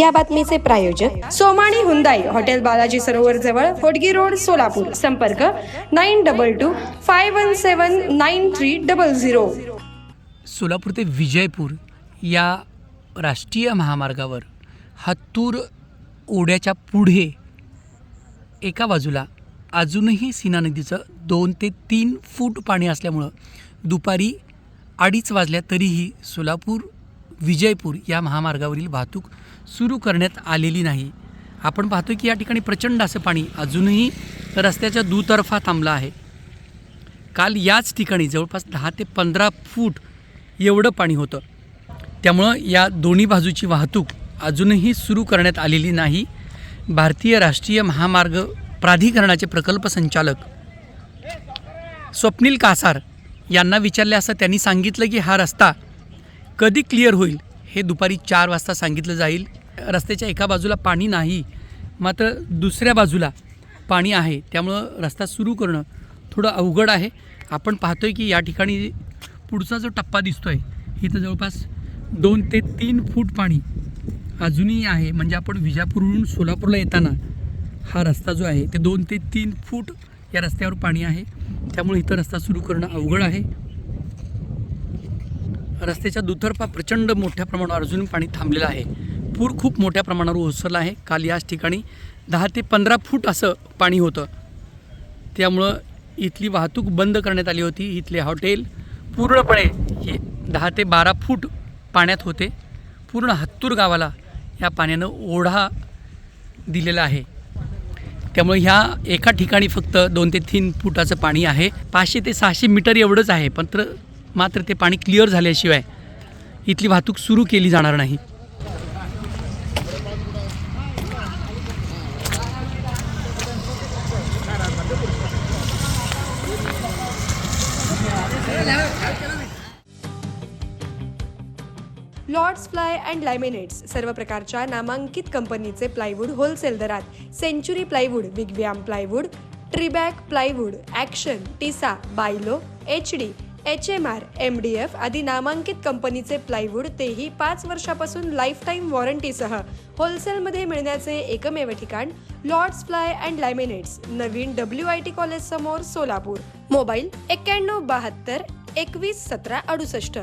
या बातमीचे प्रायोजक Somani Hyundai hotel Balaji सरोवर जवळ होडगी रोड सोलापूर. संपर्क nine double two five one seven nine three double zero. Solapur ते विजयपूर या राष्ट्रीय महामार्गावर हत्तूर ओढ्याच्या पुढे एका बाजूला अजूनही सीना नदीचं दोन ते तीन फूट पाणी असल्यामुळं दुपारी अडीच वाजल्या तरीही सोलापूर विजयपूर या महामार्गावरील वाहतूक सुरू करण्यात आलेली नाही. आपण पाहतो की या ठिकाणी प्रचंड असं पाणी अजूनही रस्त्याच्या दुतर्फा थांबलं आहे. काल याच ठिकाणी जवळपास दहा ते पंधरा फूट एवढं पाणी होतं. त्यामुळं या दोन्ही बाजूची वाहतूक अजूनही सुरू करण्यात आलेली नाही. भारतीय राष्ट्रीय महामार्ग प्राधिकरणाचे प्रकल्प संचालक स्वप्नील कासार यांना विचारले असं त्यांनी सांगितलं की हा रस्ता कधी क्लिअर होईल हे दुपारी चार वाजता सांगितलं जाईल. रस्त्याच्या एका बाजूला पाणी नाही मात्र दुसऱ्या बाजूला पाणी आहे. त्यामुळं रस्ता सुरू करणं थोडं अवघड आहे. आपण पाहतो आहे की या ठिकाणी पुढचा जो टप्पा दिसतो आहे इथं जवळपास दोन ते तीन फूट पाणी अजूनही आहे. म्हणजे आपण विजापूरहून सोलापूरला येताना हा रस्ता जो आहे ते दोन ते तीन फूट या रस्त्यावर पाणी आहे. त्यामुळे इथं रस्ता सुरू करणं अवघड आहे. रस्त्याच्या दुतर्फा प्रचंड मोठ्या प्रमाणावर अजून पाणी थांबलेलं आहे. पूर खूप मोठ्या प्रमाणावर ओसरला आहे. काल याच ठिकाणी दहा ते पंधरा फूट असं पाणी होतं. त्यामुळं इथली वाहतूक बंद करण्यात आली होती. इथले हॉटेल पूर्णपणे हे दहा ते बारा फूट पाण्यात होते. पूर्ण हत्तूर गावाला या पाण्यानं ओढा दिलेला आहे. त्यामुळे ह्या एका ठिकाणी फक्त दोन ते तीन फुटाचं पाणी आहे. पाचशे ते सहाशे मीटर एवढंच आहे. पण तर मात्र ते पाणी क्लिअर झाल्याशिवाय इथली वाहतूक सुरू केली जाणार नाही. लॉर्ड्स फ्लाय अँड लॅमिनेट्स सर्व प्रकारच्या नामांकित कंपनीचे प्लायवूड होलसेल दरात सेंचुरी प्लायवूड विगव्याम प्लायवूड ट्रीबॅक प्लायवूड ॲक्शन टिसा बायलो H D H M R M D F आदी नामांकित कंपनीचे प्लायवूड तेही पाच वर्षापासून लाईफटाईम वॉरंटीसह होलसेलमध्ये मिळण्याचे एकमेव ठिकाण लॉर्ड्स फ्लाय अँड लॅमिनेट्स नवीन डब्ल्यू आय टी कॉलेज समोर सोलापूर. मोबाईल एक्क्याण्णव बहात्तर एकवीस सतरा अडुसष्ट.